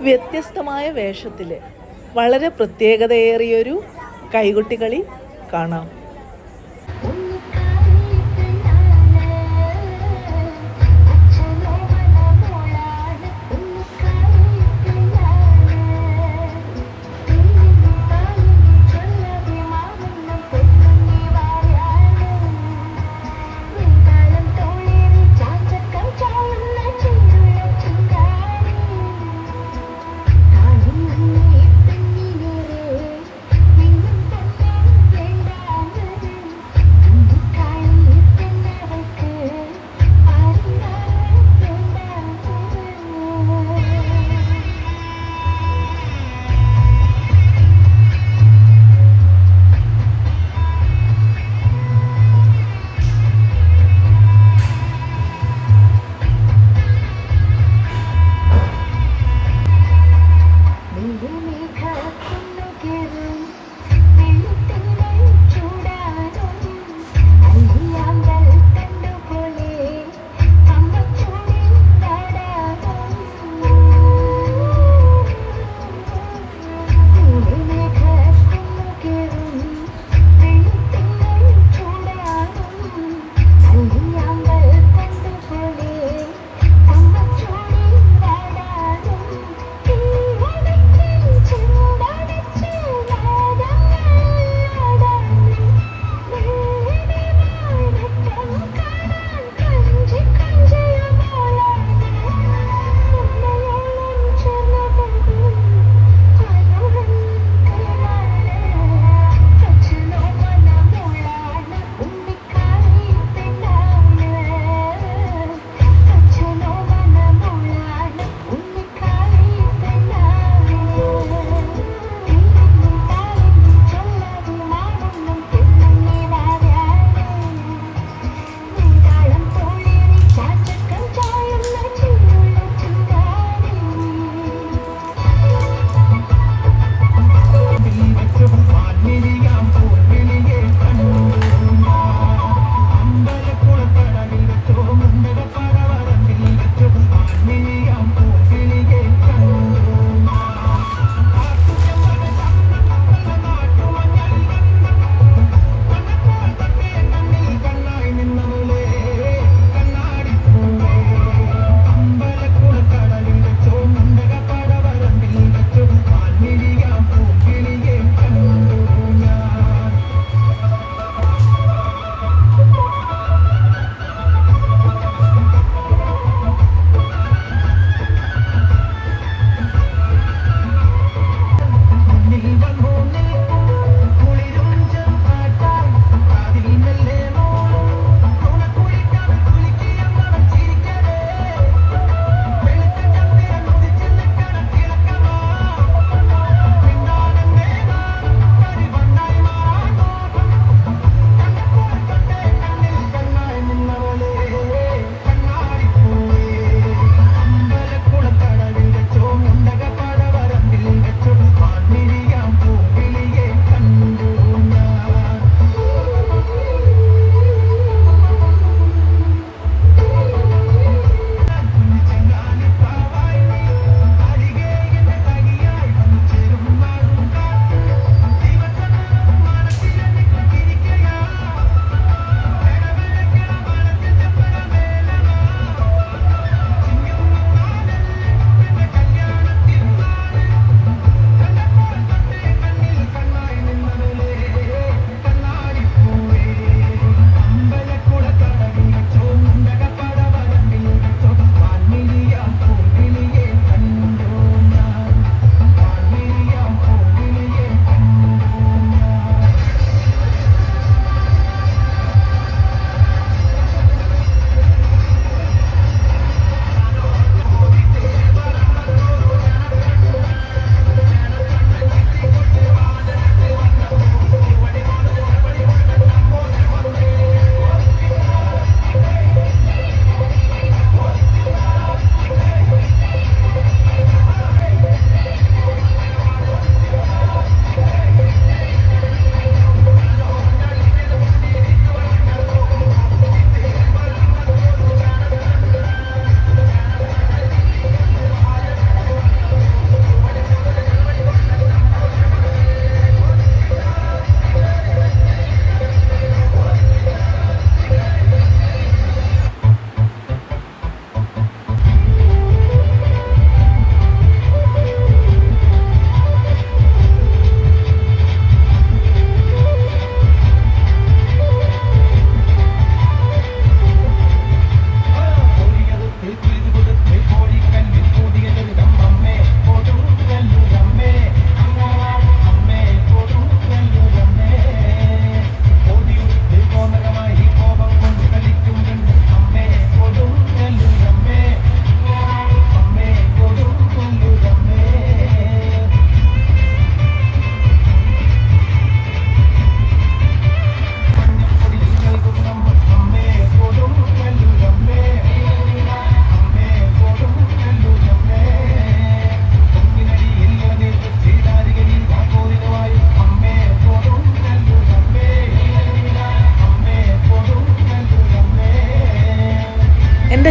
വ്യത്യസ്തമായ വേഷത്തിൽ വളരെ പ്രത്യേകതയേറിയൊരു കൈകൊട്ടികളി കാണാം.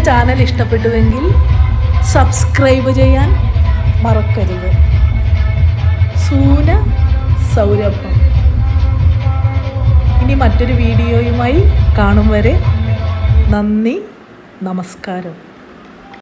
ചാനൽ ഇഷ്ടപ്പെട്ടുവെങ്കിൽ സബ്സ്ക്രൈബ് ചെയ്യാൻ മറക്കരുത്. സൂന സൗരഭം ഇനി മറ്റൊരു വീഡിയോയുമായി കാണും വരെ നന്ദി നമസ്കാരം.